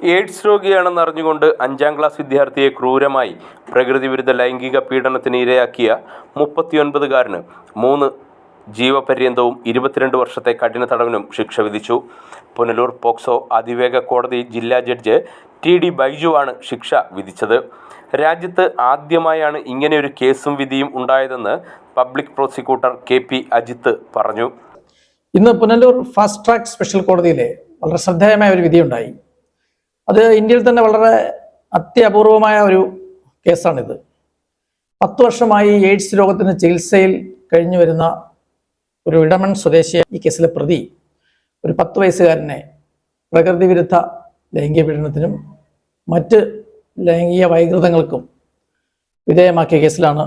AIDS രോഗിയാണെന്ന് അറിഞ്ഞുകൊണ്ട് അഞ്ചാം class വിദ്യാർത്ഥിയെ ക്രൂരമായി പ്രകൃതിവിരുദ്ധ ലൈംഗിക പീഡനത്തിന് ഇരയാക്കിയ മുപ്പത്തിയൊൻപതുകാരന് മൂന്ന് ജീവപര്യന്തവും ഇരുപത്തിരണ്ട് വർഷത്തെ കഠിന തടവിനും ശിക്ഷ വിധിച്ചു. പുനലൂർ പോക്സോ അതിവേഗ കോടതി ജില്ലാ ജഡ്ജ് ടി ഡി ബൈജുവാണ് ശിക്ഷ വിധിച്ചത്. രാജ്യത്ത് ആദ്യമായാണ് ഇങ്ങനെയൊരു കേസും വിധിയും ഉണ്ടായതെന്ന് public prosecutor K P Ajith പറഞ്ഞു. ഇന്ന് പുനലൂർ ഫാസ്റ്റ് ട്രാക്ക് സ്പെഷ്യൽ കോടതിയിലെ വളരെ ശ്രദ്ധേയമായ ഒരു വിധിയുണ്ടായി. അത് ഇന്ത്യയിൽ തന്നെ വളരെ അത്യപൂർവമായ ഒരു കേസാണിത്. പത്ത് വർഷമായി എയ്ഡ്സ് രോഗത്തിന് ചികിത്സയിൽ കഴിഞ്ഞു വരുന്ന ഒരു ഇടമൺ സ്വദേശിയ ഈ കേസിലെ പ്രതി ഒരു പത്ത് വയസ്സുകാരനെ പ്രകൃതി വിരുദ്ധ ലൈംഗിക പീഡനത്തിനും മറ്റ് ലൈംഗിക വൈകൃതങ്ങൾക്കും വിധേയമാക്കിയ കേസിലാണ്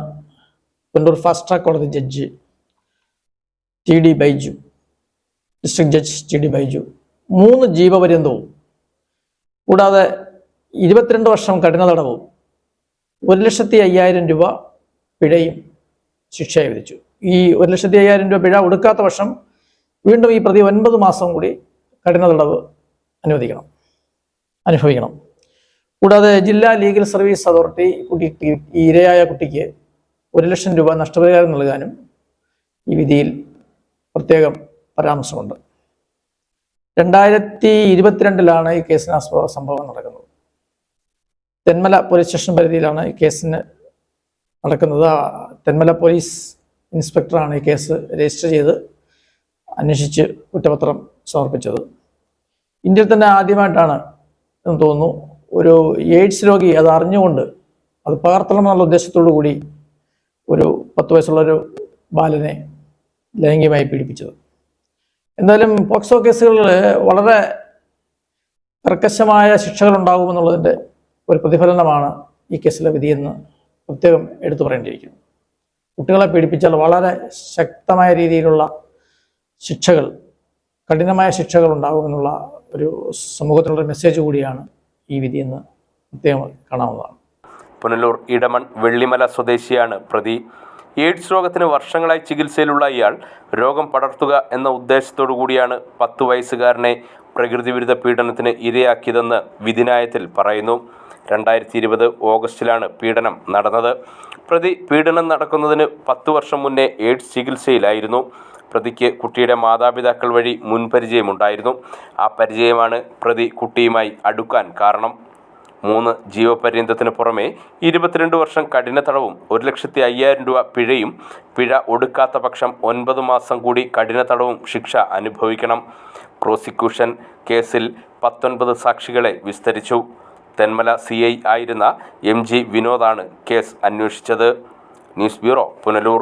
കുണ്ടൂർ ഫാസ്റ്റ് ട്രാക്ക് കോടതി judge T D Baiju district judge T D Baiju. മൂന്ന് ജീവപര്യന്തവും കൂടാതെ ഇരുപത്തിരണ്ട് വർഷം കഠിന തടവും ഒരു ലക്ഷത്തി അയ്യായിരം രൂപ പിഴയും ശിക്ഷയായി വിധിച്ചു. ഈ ഒരു ലക്ഷത്തി അയ്യായിരം രൂപ പിഴ ഒടുക്കാത്ത വർഷം വീണ്ടും ഈ പ്രതി ഒൻപത് മാസം കൂടി കഠിന തടവ് അനുവദിക്കണം. അനുഭവിക്കണം. കൂടാതെ ജില്ലാ ലീഗൽ സർവീസ് അതോറിറ്റി കുട്ടി ഇരയായ കുട്ടിക്ക് ഒരു ലക്ഷം രൂപ നഷ്ടപരിഹാരം നൽകാനും ഈ വിധിയിൽ പ്രത്യേകം പരാമർശമുണ്ട്. രണ്ടായിരത്തി ഇരുപത്തിരണ്ടിലാണ് ഈ കേസിനാസ്പദ സംഭവം നടക്കുന്നത്. തെന്മല പോലീസ് സ്റ്റേഷൻ പരിധിയിലാണ് ഈ കേസിന് നടക്കുന്നത്. തെന്മല പോലീസ് ഇൻസ്പെക്ടറാണ് ഈ കേസ് രജിസ്റ്റർ ചെയ്ത് അന്വേഷിച്ച് കുറ്റപത്രം സമർപ്പിച്ചത്. ഇന്ത്യയിൽ തന്നെ ആദ്യമായിട്ടാണ് എന്ന് തോന്നുന്നു. ഒരു എയ്ഡ്സ് രോഗി അത് അറിഞ്ഞുകൊണ്ട് അത് പകർത്തണമെന്നുള്ള ഉദ്ദേശത്തോടു കൂടി ഒരു പത്ത് വയസ്സുള്ളൊരു ബാലനെ ലൈംഗികമായി പീഡിപ്പിച്ചത്. എന്തായാലും പോക്സോ കേസുകളിൽ വളരെ കർക്കശമായ ശിക്ഷകൾ ഉണ്ടാകുമെന്നുള്ളതിന്റെ ഒരു പ്രതിഫലനമാണ് ഈ കേസിലെ വിധിയെന്ന് പ്രത്യേകം എടുത്തു പറയേണ്ടിയിരിക്കുന്നു. കുട്ടികളെ പീഡിപ്പിച്ചാൽ വളരെ ശക്തമായ രീതിയിലുള്ള ശിക്ഷകൾ കഠിനമായ ശിക്ഷകൾ ഉണ്ടാകുമെന്നുള്ള ഒരു സമൂഹത്തിനുള്ള മെസ്സേജ് കൂടിയാണ് ഈ വിധിയെന്ന് പ്രത്യേകം കാണാവുന്നതാണ്. പുനലൂർ ഇടമൺ വെള്ളിമല സ്വദേശിയാണ് പ്രതി. എയ്ഡ്സ് രോഗത്തിന് വർഷങ്ങളായി ചികിത്സയിലുള്ള ഇയാൾ രോഗം പടർത്തുക എന്ന ഉദ്ദേശത്തോടു കൂടിയാണ് പത്ത് വയസ്സുകാരനെ പ്രകൃതിവിരുദ്ധ പീഡനത്തിന് ഇരയാക്കിയതെന്ന് വിധിനായത്തിൽ പറയുന്നു. രണ്ടായിരത്തി ഇരുപത് ഓഗസ്റ്റിലാണ് പീഡനം നടന്നത്. പ്രതി പീഡനം നടക്കുന്നതിന് പത്ത് വർഷം മുന്നേ എയ്ഡ്സ് ചികിത്സയിലായിരുന്നു. പ്രതിക്ക് കുട്ടിയുടെ മാതാപിതാക്കൾ വഴി മുൻപരിചയമുണ്ടായിരുന്നു. ആ പരിചയമാണ് പ്രതി കുട്ടിയുമായി അടുക്കാൻ കാരണം. മൂന്ന് ജീവപര്യന്തത്തിന് പുറമെ ഇരുപത്തിരണ്ട് വർഷം കഠിന തടവും ഒരു ലക്ഷത്തി അയ്യായിരം രൂപ പിഴയും പിഴ ഒടുക്കാത്ത പക്ഷം ഒൻപത് മാസം കൂടി കഠിന തടവും ശിക്ഷ അനുഭവിക്കണം. പ്രോസിക്യൂഷൻ കേസിൽ പത്തൊൻപത് സാക്ഷികളെ വിസ്തരിച്ചു. തെന്മല സി ഐ ആയിരുന്ന എം ജി വിനോദാണ് കേസ് അന്വേഷിച്ചത്. News bureau Punalur.